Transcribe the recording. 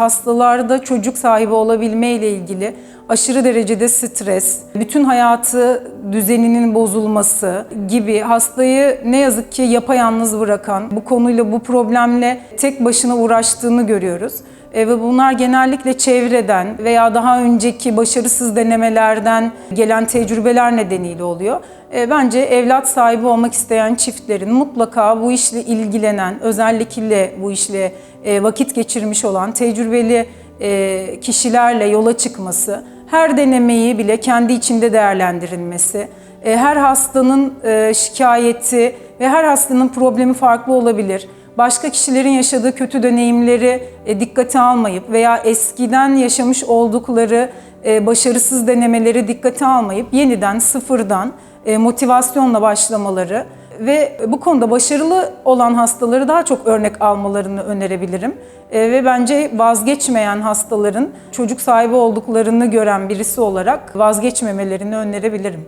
Hastalarda çocuk sahibi olabilme ile ilgili aşırı derecede stres, bütün hayatı düzeninin bozulması gibi hastayı ne yazık ki yapayalnız bırakan, bu konuyla bu problemle tek başına uğraştığını görüyoruz. E, ve bunlar genellikle çevreden veya daha önceki başarısız denemelerden gelen tecrübeler nedeniyle oluyor. E, bence evlat sahibi olmak isteyen çiftlerin mutlaka bu işle ilgilenen, özellikle bu işle e, vakit geçirmiş olan tecrübeli kişilerle yola çıkması, her denemeyi bile kendi içinde değerlendirilmesi, her hastanın şikayeti ve her hastanın problemi farklı olabilir başka kişilerin yaşadığı kötü deneyimleri e, dikkate almayıp veya eskiden yaşamış oldukları e, başarısız denemeleri dikkate almayıp yeniden sıfırdan e, motivasyonla başlamaları ve bu konuda başarılı olan hastaları daha çok örnek almalarını önerebilirim. Ve bence vazgeçmeyen hastaların çocuk sahibi olduklarını gören birisi olarak vazgeçmemelerini önerebilirim.